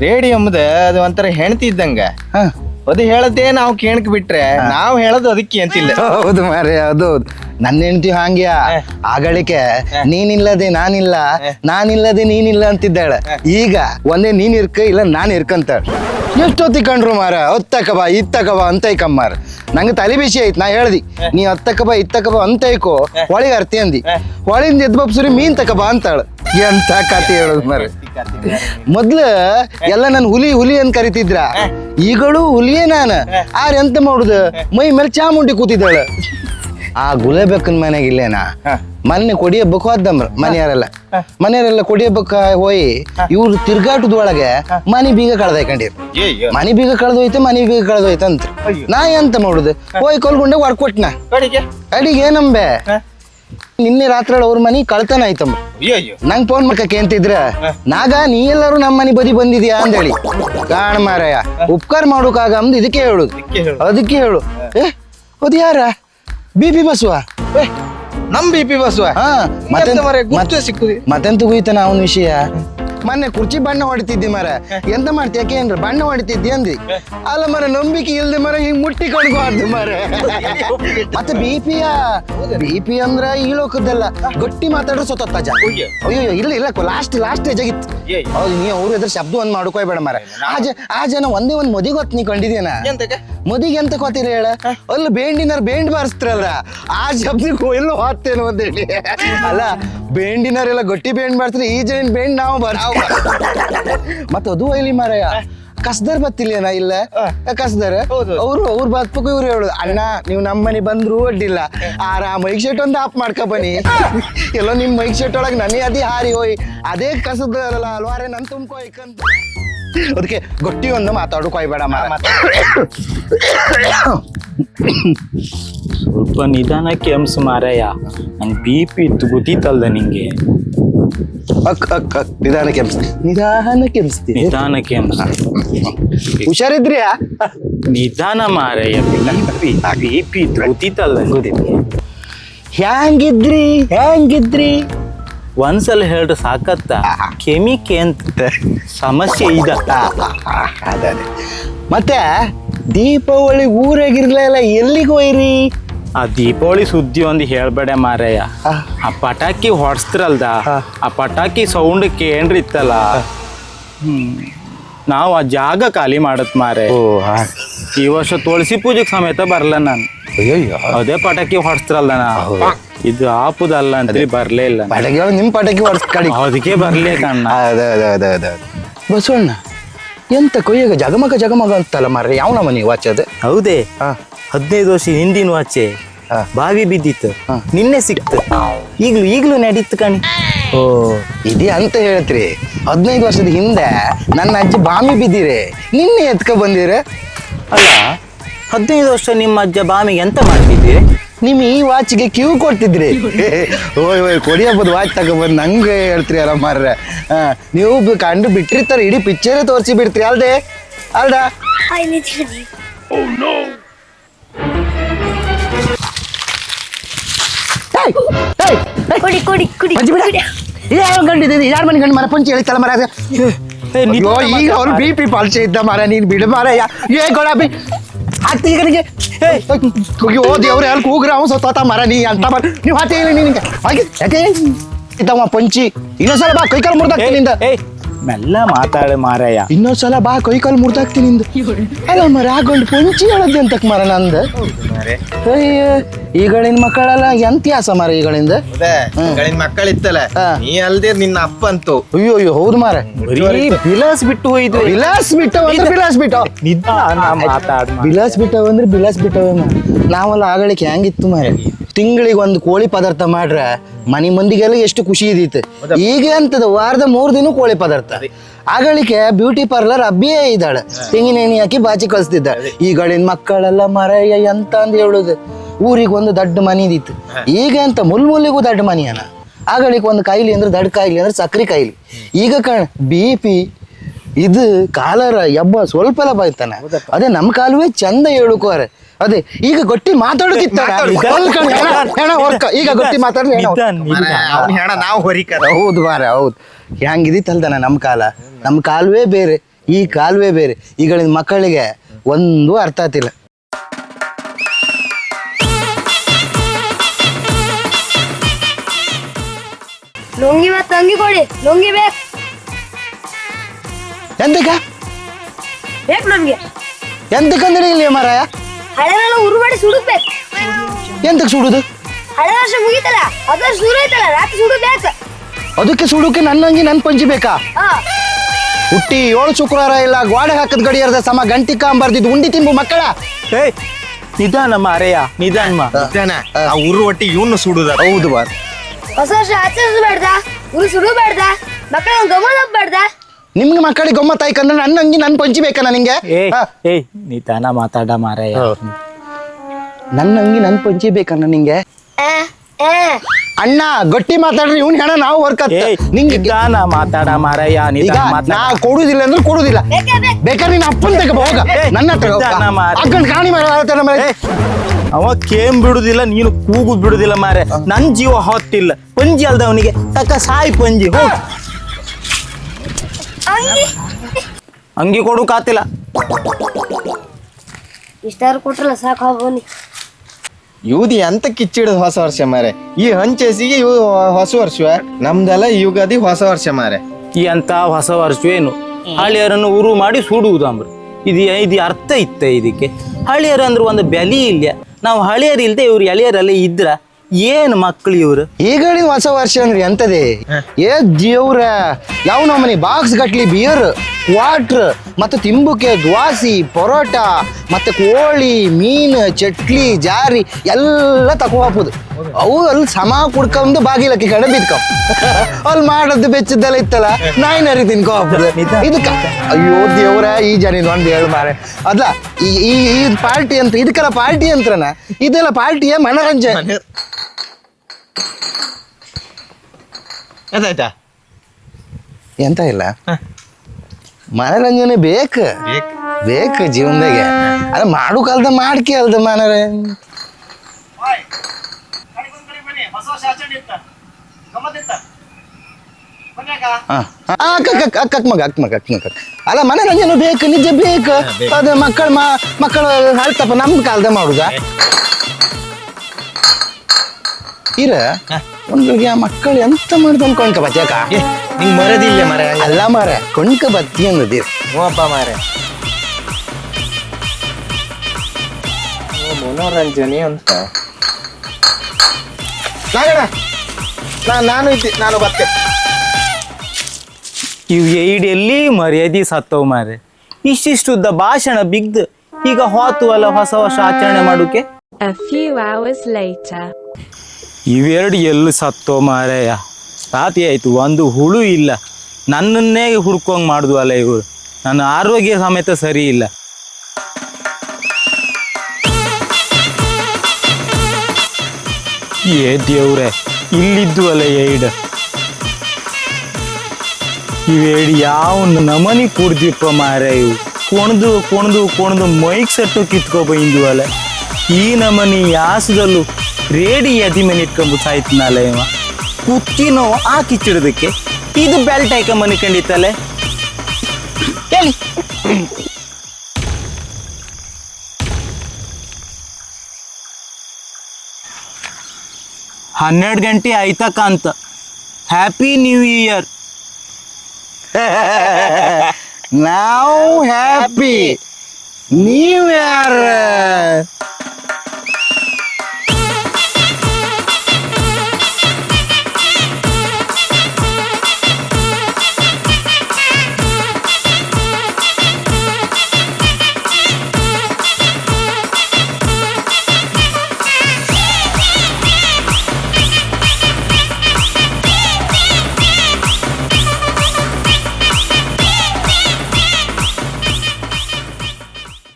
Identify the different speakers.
Speaker 1: Radio ಎಂಬುದು ಅದು ಒಂಥರ ಹೆಣ್ತಿ ಇದ್ದಂಗ. ಅದು ಹೇಳದೇ ನಾವು ಕೇಣಕ್ ಬಿಟ್ರೆ ನಾವು ಹೇಳೋದು ಅದಕ್ಕೆ ಅಂತಿಲ್ಲ.
Speaker 2: ಹೌದು ಮಾರೇ ಅದು ಹೌದು. ನನ್ನ ಹೆಂಡತಿ ಹಾಂಗ್ಯ? ಆಗಳಿಕೆ ನೀನಿಲ್ಲದೆ ನಾನಿಲ್ಲ ನಾನಿಲ್ಲದೆ ನೀನಿಲ್ಲ ಅಂತಿದ್ದಾಳೆ. ಈಗ ಒಂದೇ ನೀನ್ ಇರ್ಕ ಇಲ್ಲ ನಾನು ಇರ್ಕಂತಾಳೆ ಎಷ್ಟೊತ್ತಿ ಕಂಡ್ರು ಮಾರ? ಒತ್ತಕಬ ಬಾ ಇತ್ತಕ ಬಾ ಅಂತೈಕ ಮಾರ. ನಂಗೆ ತಲೆ ಬಿಸಿ ಆಯ್ತು ನಾ ಹೇಳ್ದಿ. ನೀ ಒತ್ತಕಬ ಬಾ ಇತ್ತಕ ಬಾ ಅಂತೈಕೋ ಒಳಗೆ ಅರ್ತಿ ಅಂದಿ. ಒಳಿಂದ ಎದ್ ಬಪ್ಸುರಿ ಮೀನ್ ತಕ ಬಾ ಅಂತಾಳ. ಎಂತ ಕತೆ ಹೇಳೋದು ಮಾರ. ಮೊದ್ಲು ಎಲ್ಲ ನನ್ ಹುಲಿ ಹುಲಿ ಅಂತ ಕರಿತಿದ್ರ. ಈಗಳು ಹುಲಿಯೇ ನಾನು. ಆರ್ ಎಂತ ಮಾಡುದು? ಮೈ ಮೇಲೆ ಚಾಮುಂಡಿ ಕೂತಿದ್ದಾಳೆ. ಆ ಗುಲೇಬೇಕನ್ ಮನೆಗೆ ಇಲ್ಲೇನಾ? ಮೊನ್ನೆ ಕೊಡಿ ಹಬ್ಬಕ್ಕೆ ಮನೆಯವರೆಲ್ಲ. ಮನೆಯವರೆಲ್ಲ ಕೊಡಿ ಹಬ್ಬಕ್ಕ ಹೋಗಿ ಇವ್ರು ತಿರ್ಗಾಟದೊಳಗೆ ಮನೆ ಬೀಗ ಕಳ್ದೈಕೊಂಡಿರು. ಮನಿ ಬೀಗ ಕಳೆದೋಯ್ತ ಮನಿ ಬೀಗ
Speaker 1: ಕಳ್ದೋಯ್ತಂತ.
Speaker 2: ನಾ ಎಂತ ಮಾಡುದು? ಹೋಯ್ ಕೊಲ್ಗೊಂಡೆ ಹೊಡ್ಕೊಟ್ನ. ಅಡಿಗೆ ನಂಬೆ ನಿನ್ನೆ ರಾತ್ರಿ ಅವ್ರ ಮನಿ ಕಳ್ತನ ಆಯ್ತಮ್ಮ. ನಂಗೆ ಫೋನ್ ಮಾಡ್ಕಕ್ಕೆ ಅಂತಿದ್ರ ನಾಗ ನೀ ಎಲ್ಲರೂ ನಮ್ಮ ಮನೆ ಬದಿ ಬಂದಿದ್ಯಾ ಅಂದೇಳಿ. ಕಾಣ ಮಾರಾಯ. ಉಪಕಾರ ಮಾಡೋಕಾಗ ಅಂದ್ ಇದಕ್ಕೆ ಹೇಳುದು
Speaker 1: ಅದಕ್ಕೆ ಹೇಳು.
Speaker 2: ಅದಕ್ಕೆ ಹೇಳು. ಏ ಅದು ಯಾರ ಬಿ ಪಿ ಬಸ್ವ. ಏ
Speaker 1: ನಮ್ ಬಿಪಿ ಪಿ ಬಸ್ವ.
Speaker 2: ಹಾ
Speaker 1: ಮರೆ ಗುರ್ತು ಸಿಕ್ಕುದು.
Speaker 2: ಮತ್ತೆಂತ ಹೋಯ್ತಾನ ಅವನ ವಿಷಯ? ಮೊನ್ನೆ ಕುರ್ಚಿ ಬಣ್ಣ ಹೊಡಿತಿದ್ದಿ ಮರ ಎಂತ ಮಾಡ್ತೀಯ ಏನ್ರ? ಬಣ್ಣ ಹೊಡಿತಿದ್ದಿ ಅಂದಿ. ಅಲ್ಲ ಮರ ನಂಬಿಕೆ ಇಲ್ದೆ ಮರ ಹಿಂಗ್ ಮುಟ್ಟಿ ಕಣ್ಬಾರ್ದು ಮರ ಮತ್ತೆ ಬಿ ಬಿಪಿ ಬಿ ಪಿ ಅಂದ್ರ ಈ ಲೋಕದ್ದಲ್ಲ. ಗಟ್ಟಿ ಮಾತಾಡ್ರ ಸೊತ್ತಜ್ಜ
Speaker 1: ಅಯ್ಯೋ.
Speaker 2: ಅಯ್ಯೋ ಇಲ್ಲ ಇಲ್ಲ ಲಾಸ್ಟ್ ಲಾಸ್ಟ್ ಏಜಾಗಿತ್ತು
Speaker 1: ಏಯ್.
Speaker 2: ಹೌದು ನೀ ಅವ್ರ ಎದುರು ಶಬ್ದ ಒಂದ್ ಮಾಡ್ಕೋಬೇಡ ಮರ ಆ ಜ ಆ ಜನ ಒಂದೇ ಒಂದ್ ಮದಿ ಗೊತ್ತ ನೀ ಕಂಡಿದ್ಯನ?
Speaker 1: ಎಂತಕ್ಕೆ?
Speaker 2: ಮದಿಗೆ ಎಂತ ಕೋತೀರ ಹೇಳ? ಅಲ್ಲಿ ಬೇಂಡಿನರ್ ಬೇಂಡ್ ಬಾರಿಸ್ತಿರಲ್ಲ ಆ ಶಬ್ದಕ್ಕೆ ಎಲ್ಲೂ ಹಾಕ್ತೇನೆ ಅಂತ ಹೇಳಿ ಅಲ್ಲ ಬೇಂಡಿನರೆಲ್ಲ ಗಟ್ಟಿ ಬೇಂಡ್ ಬಾರಿಸ್ತಾರೆ ಈ ಜೈನ್ ಬೇಂಡ್ ನಾವು ಬರ್ತಾವ ಮತ್ತೆ ಅದು ಒಯ್ಲಿ ಮಾರಾಯ. ಕಸ್ದರ್ ಬತ್ತಿಲ್ಲೇನ ಇಲ್ಲ? ಕಸ್ದರ್. ಅವ್ರು ಅವ್ರ ಬತ್ಪಕ್ಕೂ ಇವ್ರು ಹೇಳುದು ಅಣ್ಣ ನೀವು ನಮ್ಮ ಮನೆ ಬಂದ್ರು ಅಡ್ಡಿಲ್ಲ ಆರ ಮೈಕ್ ಶೆಟ್ ಒಂದು ಆಪ್ ಮಾಡ್ಕ ಬನ್ನಿ. ಎಲ್ಲೋ ನಿಮ್ ಮೈಕ್ ಶೆಟ್ ಒಳಗೆ ನನಿ ಅದೇ ಹಾರಿ ಹೋಯ್. ಅದೇ ಕಸದಲ್ಲ ಅಲ್ವಾರೆ ನನ್ ತುಂಬ್ಕೋಯ್ಕಂತ ಅದಕ್ಕೆ ಗಟ್ಟಿ ಒಂದು ಮಾತಾಡೋಕೆ ಹೋಯ್ಬೇಡ ಮಾರ
Speaker 3: ಸ್ವಲ್ಪ ನಿಧಾನ ಎಮ್ಸ್ ಮಾರಯ್ಯ. ನಂಗೆ ಬಿ ಪಿ ಇತ್ತು ಗೊತ್ತಿತ್ತಲ್ದ ನಿಂಗೆ.
Speaker 2: ಅಕ್ ಅಕ್ ಅಕ್ ನಿಧಾನ ಕೆಮ್ಸ್ ನಿಧಾನ ಕೆಮ್ಸ್ತೀನಿ
Speaker 3: ನಿಧಾನಕ್ಕೆ ಎಮ್ಸ್.
Speaker 2: ಹುಷಾರಿದ್ರಿಯಾ?
Speaker 3: ನಿಧಾನ ಮಾರಯ್ಯ ಬಿ ಪಿ ಬಿ ಪಿ ಇತ್ತು ಗೊತ್ತಿತ್ತಲ್ದ
Speaker 2: ಹ್ಯಾಂಗಿದ್ರಿ ಹ್ಯಾಂಗಿದ್ರಿ?
Speaker 3: ಒಂದ್ಸಲ ಹೇಳ್ರಿ ಸಾಕತ್ತ? ಕೆಮಿಕೆ ಅಂತ. ಸಮಸ್ಯೆ ಇದ.
Speaker 2: ಅದೇ ಮತ್ತೆ ದೀಪಾವಳಿ ಊರಾಗಿರ್ಲಿಲ್ಲ ಎಲ್ಲಿಗೆ ಹೋಯ್ರಿ?
Speaker 3: ಆ ದೀಪಾವಳಿ ಸುದ್ದಿ ಒಂದು ಹೇಳ್ಬೇಡ ಮಾರಯ್ಯ.
Speaker 2: ಆ.
Speaker 3: ಪಟಾಕಿ ಹೊಡ್ಸ್ತಿರಲ್ದ?
Speaker 2: ಆ.
Speaker 3: ಪಟಾಕಿ ಸೌಂಡ್ ಕೇಂದ್ರಿತ್ತಲ್ಲ ಇತ್ತಲ್ಲ? ನಾವು ಆ ಜಾಗ ಖಾಲಿ ಮಾಡತ್ ಮಾರೆ ಈ ವರ್ಷ ತುಳಸಿ ಪೂಜೆಗೆ ಸಮೇತ ಬರಲ್ಲ ನಾನು.
Speaker 2: ಅಯ್ಯಯ್ಯೋ.
Speaker 3: ಅದೇ ಪಟಾಕಿ ಹೊಡ್ಸ್ತಾರಲ್ಲ ಇದು ಆಪುದಲ್ಲ ಅಂತ ಬರ್ಲೇ ಇಲ್ಲ.
Speaker 2: ಪಟಾಕಿ ನಿಮ್ ನಿಮ್ಮ ಪಟಾಕಿ ಹೊಡ್ಸ್ ಕಡಿ.
Speaker 3: ಅದಕ್ಕೆ ಬರ್ಲೇ ಕಣ್ಣ
Speaker 2: ಅದ ಅದ ಅದ ಅದ ಬಸವಣ್ಣ ಎಂತ ಕೊಯ್ಯಾಗ ಜಗಮಗ ಜಗಮಗ ಅಂತಲ್ಲ ಮಾರ್ರೆ ಯಾವನ ಮನೆ ವಾಚ್ ಅದು?
Speaker 3: ಹೌದೇ. ಹದಿನೈದು ವರ್ಷ ಹಿಂದಿನ
Speaker 2: ವಾಚೆ.
Speaker 3: ಬಾವಿ ಬಿದ್ದಿತ್ತು. ನಿನ್ನೆ ಸಿಕ್ತು. ಈಗ್ಲೂ ಈಗ್ಲೂ ನಡೀತು ಕಣಿ.
Speaker 2: ಓ. ಇದೇ ಅಂತ ಹೇಳ್ತ್ರಿ. ಹದಿನೈದು ವರ್ಷದ ಹಿಂದೆ ನನ್ನ ಅಜ್ಜಿ ಬಾಮಿ ಬಿದ್ದಿರಿ. ನಿನ್ನೆ ಎತ್ಕ ಬಂದಿರ?
Speaker 3: ಅಲ್ಲ ಹದಿನೈದು ವರ್ಷ ನಿಮ್ಮ ಅಜ್ಜ ಬಾಮಿಗೆ ಎಂತ ಮಾಡ್ತಿದ್ರಿ?
Speaker 2: ನಿಮ್ ಈ ವಾಚ್ಗೆ ಕ್ಯೂ ಕೊಡ್ತಿದ್ರಿ? ಓಯ್ ಓಯ್ ಕೊಡಿ ಹಬ್ಬದ ವಾಚ್ ತಗೊಬಂದು ನಂಗೆ ಹೇಳ್ತೀರಿ ಅಲ್ಲ ಮಾರ್ರೆ. ಹಾ ನೀವು ಬಿ- ಕಂಡು ಬಿಟ್ಟಿರ್ತಾರೆ ಇಡೀ ಪಿಕ್ಚರೇ ತೋರಿಸಿ ಬಿಡ್ತೀರಿ ಅಲ್ದೆ? ಅಲ್ದಾ?
Speaker 4: I need to leave.
Speaker 2: ಏಯ್, ಏಯ್, ಏಯ್,
Speaker 4: ಕೊಡಿ ಕುಡಿ ಕುಡಿ
Speaker 2: ಪಂಚಿ ಬಿಡ.
Speaker 4: ಕುಡಿ.
Speaker 2: ಯಾರು ಗಂಡಿದೆ ಯಾರ ಮನೆ ಗಂಡು ಮರ ಪಂಚಿ ಹೇಳಿತಲ್ಲ ಮರ ಅದು. ಅಯ್ಯೋ ಈಗ ಅವ್ರು ಬಿ ಪಿ ಪಾಲ್ಸೆ ಇದ್ದ ಮರ ನೀನ್ ಬಿಡು ಮರ ಯಾ ಏ ಗೊಳಬಿ ಆಗ್ತಿ ಈಗ ನಿನಗೆ? ಹೋಗಿ ಓದಿ ಅವ್ರು ಅಲ್ಲಿ ಕೂಗ್ರ ಅವ್ನು ಸತ್ತಾತ ಮರ ನೀ ಅಂತ ಮರ ನೀವು ಹಾತಿ ಹೇಳಿ ನಿನಗೆ. ಹಾಗೆ ಯಾಕೆ? ಇದ್ದವ ಪಂಚಿ. ಇನ್ನೊಂದ್ಸಲ ಬಾ ಕೈಕಾಲು ಮುರ್ದಾಕ್ತೀನಿ ನಿಂದ.
Speaker 3: ಏಯ್ ಮೆಲ್ಲ ಮಾತಾಡ ಮಾರಯ್ಯ.
Speaker 2: ಇನ್ನೊಂದ್ಸಲ ಬಾ ಕೈಕಾಲು ಮುರ್ದಾಕ್ತೀನಿ ನಿಂದು. ಅಲ್ಲ ಮರ ಆಗೊಂಡು ಪಂಚಿ ಹೇಳದ್ದೆ ಅಂತಕ್ ಮರ ನಂದ? ಅಯ್ಯ ಈಗಳಿನ ಮಕ್ಕಳೆಲ್ಲ ಎಂತ್ಯಾಸ ಮರ ಈಗಳಿಂದ?
Speaker 1: ಮಕ್ಕಳಿತ್ತಲ್ಲ. ನೀ ಅಲ್ದೇ ನಿನ್ನ ಅಪ್ಪ ಅಂತು
Speaker 2: ಅಯ್ಯೋ ಅಯ್ಯೋ ಹೌದು ಮಾರ.
Speaker 3: ಬರೀ ಬಿಲಾಸ್ ಬಿಟ್ಟು ಹೋಯ್ತು.
Speaker 2: ಬಿಲಾಸ್ ಬಿಟ್ಟವ ಅಂದ್ರೆ ಬಿಲಾಸ್ ಬಿಟ್ಟವ
Speaker 3: ಮಾತಾಡ್.
Speaker 2: ಬಿಲಾಸ್ ಬಿಟ್ಟವ ಅಂದ್ರೆ ಬಿಲಾಸ್ ಬಿಟ್ಟವ ನಾವೆಲ್ಲ ಆಗಳಿಕೆ ಹೆಂಗಿತ್ತು ಮಾರ? ತಿಂಗಳಿಗೆ ಒಂದು ಕೋಳಿ ಪದಾರ್ಥ ಮಾಡ್ರೆ ಮನೆ ಮಂದಿಗೆಲ್ಲ ಎಷ್ಟು ಖುಷಿ ಇದಿತ್ತು. ಈಗ ಅಂತದ ವಾರದ ಮೂರು ದಿನ ಕೋಳಿ ಪದಾರ್ಥ. ಆಗಳಿಕೆ ಬ್ಯೂಟಿ ಪಾರ್ಲರ್ ಅಬ್ಬಿಯೇ ಇದ್ದಾಳೆ. ತೆಂಗಿನ ಎಣ್ಣೆ ಹಾಕಿ ಬಾಚಿ ಕಳಿಸ್ತಿದ್ದ. ಈಗಳಿನ ಮಕ್ಕಳೆಲ್ಲ ಮರ ಎಂತ? ಅಂದ್ ಹೇಳುದು. ಊರಿಗೆ ಒಂದು ದೊಡ್ಡ ಮನೆ ಇದಿತ್ತು. ಈಗ ಅಂತ ಮುಲ್ ಮುಲ್ಲಿಗೂ ದೊಡ್ಡ ಮನೆಯನ ಆಗಳಿಕೆ ಒಂದು ಕಾಯಿಲೆ ಅಂದ್ರೆ ದೊಡ್ಡ ಕಾಯಿಲೆ ಅಂದ್ರೆ ಸಕ್ರೆ ಕಾಯಿಲೆ. ಈಗ ಕಣ ಬಿ ಪಿ ಇದು ಕಾಲರ ಎಬ್ಬ ಸ್ವಲ್ಪ ಎಲ್ಲ ಬಾಯ್ತಾನೆ ಅದೇ ನಮ್ಮ ಕಾಲುವೆ ಚಂದ ಹೇಳುಕೋರೆ. ಅದೇ ಈಗ ಗೊಟ್ಟಿ ಮಾತಾಡೋಕಿತ್ತ ಈಗ.
Speaker 3: ನಿಧಾನ, ನಿಧಾನ.
Speaker 1: ನಾವು ಹೊರಿಕದ.
Speaker 2: ಹೌದು ಮಾರ ಹೌದು. ಹೆಂಗಿದಿತ್ತಲ್ದನ ನಮ್ಮ ಕಾಲ? ನಮ್ಮ ಕಾಲವೇ ಬೇರೆ ಈ ಕಾಲವೇ ಬೇರೆ. ಈಗಳಿನ ಮಕ್ಕಳಿಗೆ ಒಂದು ಅರ್ಥ ಆತಿಲ್ಲ
Speaker 4: ಲುಂಗಿ ಮತ್ತೆ ಅಂಗಿ ಕೊಡಿ ಲುಂಗಿ ಬೇಕು.
Speaker 2: ಎಂತಕ್ಕ
Speaker 4: ಬೇಕು ನಮ್ಗೆ
Speaker 2: ಎಂತಕ್ಕಂದ್ರೆ ಇಲ್ಲಿ ಮಾರಾಯ?
Speaker 4: ಹಳೆನೆಲ್ಲ ಉರುಬಾಡಿ ಸುಡುಕ್ಬೇಕು
Speaker 2: ಎಂತಕ್ಕೆ ಸುಡುದು?
Speaker 4: ಹಳೆ ವರ್ಷ ಮುಗೀತಲ್ಲ ಅದ ಶುರು ಐತಲ್ಲ ರಾತ್ರಿ ಸುಡು ಬೇಕು
Speaker 2: ಅದಕ್ಕೆ ಸುಡುಕ್ಕೆ ನನ್ನಂಗಿ ನನ್ ಪಂಚಿ ಬೇಕಾ?
Speaker 4: ಹಾ.
Speaker 2: ಹುಟ್ಟಿ ಏಳು ಶುಕ್ರವಾರ ಇಲ್ಲ ಗೋಡೆ ಹಾಕದ್ ಗಡಿಯಾರದ ಸಮ ಗಂಟಿ ಕಾಂಬರ್ದಿದ್ದು ಉಂಡಿ ತಿಂಬು ಮಕ್ಕಳ.
Speaker 3: ಏಯ್ ನಿಧಾನ ಮಾರೆಯ ನಿಧಾನ ಮಾ.
Speaker 1: ಇದ್ದಾನ, ಆ ಉರು ಒಟ್ಟಿ ಇವನು ಸುಡುದ.
Speaker 2: ಹೌದು ಬಾರ್
Speaker 4: ಹೊಸ ವರ್ಷ ಆಚರಿಸಬೇಡ್ದ ಉರು ಸುಡಬೇಡ್ದ ಮಕ್ಕಳ ಗಮನ ಬೇಡ್ದ
Speaker 2: ನಿಮ್ಗೆ ಮಕ್ಕಳಿಗೆ ಗಮ್ಮತ್ ಆಯ್ಕಂದ್ರೆ ನನ್ನ ಅಂಗಿ ನನ್ ಪಂಚಿ ಬೇಕಾ ನನಗೆ
Speaker 3: ಏಯ್ ಏಯ್ ತಾನ ಮಾತಾಡ ಮಾರಯ್ಯ.
Speaker 2: ನನ್ನ ಅಂಗಿ ನನ್ ಪಂಚಿ ಬೇಕನ್ನ ನಿಂಗೆ. ಅಣ್ಣ ಗಟ್ಟಿ ಮಾತಾಡ್ರಿ ಇವ್ನ ಹೆಣ ನಾವು ವರ್ಕತ್
Speaker 3: ಏಯ್
Speaker 2: ನಿಂಗೆ
Speaker 3: ನಿಧಾನ ಮಾತಾಡ ಮಾರಯ್ಯ
Speaker 2: ಈಗ
Speaker 3: ನಿಧಾನ
Speaker 2: ನಾ
Speaker 3: ಮಾತಾಡ
Speaker 2: ಕೊಡುದಿಲ್ಲ ಅಂದ್ರೆ ಕೊಡುದಿಲ್ಲ.
Speaker 4: ಬೇಕೇ ಬೇಕು.
Speaker 2: ಬೇಕಾದ್ರೆ ನೀನ್ ಅಪ್ಪನ್ ತಗ ಹೋಗ.
Speaker 3: ಏಯ್,
Speaker 2: ನನ್ನ ಹತ್ರ ಹೋಗ. ಕಾಣಿ ಮಾಡ ಆತನ ಮೇಲೆ.
Speaker 3: ಏಯ್, ಅವ ಕೇಮ್ ಬಿಡುದಿಲ್ಲ ನೀನು ಕೂಗು ಬಿಡುದಿಲ್ಲ ಮಾರೆ. ನನ್ ಜೀವ ಹೊತ್ತಿಲ್ಲ. ಪಂಜಿ ಅಲ್ದ ಅವನಿಗೆ ತಕ್ಕ ಸಾಯಿ ಪಂಜಿ ಹೋಗ್.
Speaker 4: ಅಂಗಿ
Speaker 3: ಕೊಡು ಕಾತಿಲ್ಲ
Speaker 4: ಇಷ್ಟಾರು ಕೊಟ್ರಲ್ಲ ಸಾಕು ಹೋಗ್ಬನ್ನಿ
Speaker 1: ಇವ್ದು ಎಂತ ಕಿಚ್ಚಿಡದ್ ಹೊಸ ವರ್ಷ ಮಾರೆ? ಈ ಹಂಚೆಸಿಗೆ ಇವು ಹೊಸ ವರ್ಷ ನಮ್ದೆಲ್ಲ ಯುಗಾದಿ ಹೊಸ ವರ್ಷ ಮಾರೆ.
Speaker 3: ಈ ಅಂತ ಹೊಸ ವರ್ಷವೇನು? ಹಳ್ಳಿಯರನ್ನು ಉರು ಮಾಡಿ ಸುಡುವುದಂಬ್ರು ಇದು ಇದು ಅರ್ಥ ಇತ್ತ ಇದಕ್ಕೆ. ಹಳ್ಳಿಯರು ಅಂದ್ರೆ ಒಂದು ಬೆಲೆ ಇಲ್ಲ ನಾವು ಹಳಿಯರು ಇಲ್ದೆ ಇವ್ರು ಎಳೆಯರಲ್ಲಿ ಇದ್ರ. ಏನು ಮಕ್ಕಳು ಇವ್ರು?
Speaker 2: ಈಗ ಹೊಸ ವರ್ಷ ಅಂದ್ರೆ ಎಂತದೇ? ಏ ದೇವ್ರ ಯಾವ ನಮ್ಮನೆ ಬಾಕ್ಸ್ ಗಟ್ಲಿ ಬಿಯರ್ ವಾಟ್ರ್ ಮತ್ತು ತಿಂಬುಕೆ ದ್ವಾಸಿ ಪರೋಟ ಮತ್ತು ಕೋಳಿ ಮೀನು ಚಟ್ಲಿ ಜಾರಿ ಎಲ್ಲ ತಕೋ ಹಾಪುದು ಅವು ಅಲ್ಲಿ ಸಮ ಕುಡ್ಕೊಂಡು ಬಾಗಿಲಕ್ಕೆ ಕಡೆ ಬಿದ್ಕೊ ಅಲ್ಲಿ ಮಾಡದ್ದು ಬೆಚ್ಚದ್ದೆಲ್ಲ ಇತ್ತಲ್ಲ ನಾಯಿ ನರಿ ತಿನ್ಕೋ ಹಾಪುದು ಇದಕ್ಕೆ ಅಯ್ಯೋ ದೇವ್ರ ಈ ಜನ ಒಂದು ಹೇಳು ಮಾರೆ. ಅಲ್ಲ ಈ ಈ ಪಾರ್ಟಿ ಅಂತ ಇದಕ್ಕೆಲ್ಲ ಪಾರ್ಟಿ ಅಂತ್ರನ? ಇದೆಲ್ಲ ಪಾರ್ಟಿಯ ಮನರಂಜನೆ? ಎಂತ ಇಲ್ಲ? ಮನರಂಜನೆ ಬೇಕು?
Speaker 1: ಬೇಕು.
Speaker 2: ಬೇಕು ಜೀವನದಾಗೆ. ಅದ ಮಾಡು ಕಾಲದ ಮಾಡ್ಕೆ ಅಲ್ದ ಮನರ. ಅಲ್ಲ ಮನರಂಜನೆ ಬೇಕು ನಿಜ ಬೇಕು? ಅದು ಮಕ್ಕಳ ಮಕ್ಕಳು ಹೇಳ್ತಪ್ಪ ನಮ್ದು ಕಾಲದ ಮಾಡುದ? ಇರ ಒಂದ್ಗಳಿಗೆ ಆ ಮಕ್ಕಳು ಎಂತ ಮಾಡ್ದು ಅನ್ಕೊಂಡ್ಕ ಬಚ್ಚಾಕ
Speaker 1: ಏ ನಿಂಗ್ ಮರದಿಲ್ಲ ಮರ
Speaker 2: ಅಲ್ಲ ಮಾರ ಕೊಂಡ್ಕ ಬತ್ತಿ ಅನ್ನೋದು
Speaker 1: ಹ್ಞೂಪ್ಪ ಮಾರೆ. ಓ, ಮನೋರಂಜನೆ ಅಂತ. ನಾಗಣ್ಣ ನಾ ನಾನು ಇದ್ದೆ ನಾನು ಬತ್ತೆ.
Speaker 3: ಇವು ಎಲ್ಲಿ ಮರ್ಯಾದಿ ಸತ್ತವ್ ಮಾರೆ ಇಷ್ಟಿಷ್ಟುದ್ದ ಭಾಷಣ ಬಿಗ್ದು ಈಗ ಹೋತು ಅಲ್ಲ ಹೊಸ ವರ್ಷ ಆಚರಣೆ ಮಾಡೋಕೆ?
Speaker 5: A few hours later.
Speaker 3: ಇವೆರಡು ಎಲ್ಲಿ ಸತ್ತೋ ಮಾರಾಯ ರಾತ್ರಿ ಆಯಿತು, ಒಂದು ಹುಳು ಇಲ್ಲ. ನನ್ನನ್ನೇ ಹುಡ್ಕೊಂಗ್ ಮಾಡಿದ್ವು ಅಲ್ಲ ಇವರು. ನನ್ನ ಆರೋಗ್ಯ ಸಮೇತ ಸರಿ ಇಲ್ಲ. ಏ ದೇವ್ರೆ, ಇಲ್ಲಿದ್ದು ಅಲ್ಲ ಏಡ್. ಇವೇಡಿ ಯಾವ ನಮನಿ ಕುಡ್ದಿಪ್ಪ ಮಾರ ಇವು. ಕೊಣದು ಕೊಣದು ಕೊಣದು ಮೈಕ್ ಸೆಟ್ಟು ಕಿತ್ಕೊ ಬೈಂದು ಅಲ್ಲ. ಈ ನಮನಿ ಯಾಸದಲ್ಲೂ ರೇಡಿ ಎದಿ ಮನೆ ಇಟ್ಕೊಂಬು ಸಾಯ್ತನಲ್ಲ ಇವ. ಕುತ್ತಿನೋ ಆ ಕಿಚ್ಚಿಡೋದಕ್ಕೆ ಇದು ಬೆಲ್ಟ್ ಐಕ ಮನೆ ಕಂಡಿತ್ತಲೆ ಹೇಳಿ ಹನ್ನೆರಡು ಗಂಟೆ ಆಯ್ತಕ್ಕ ಅಂತ ಹ್ಯಾಪಿ ನ್ಯೂ ಇಯರ್
Speaker 2: ನಾವು ಹ್ಯಾಪಿ ನೀವು ಯಾರ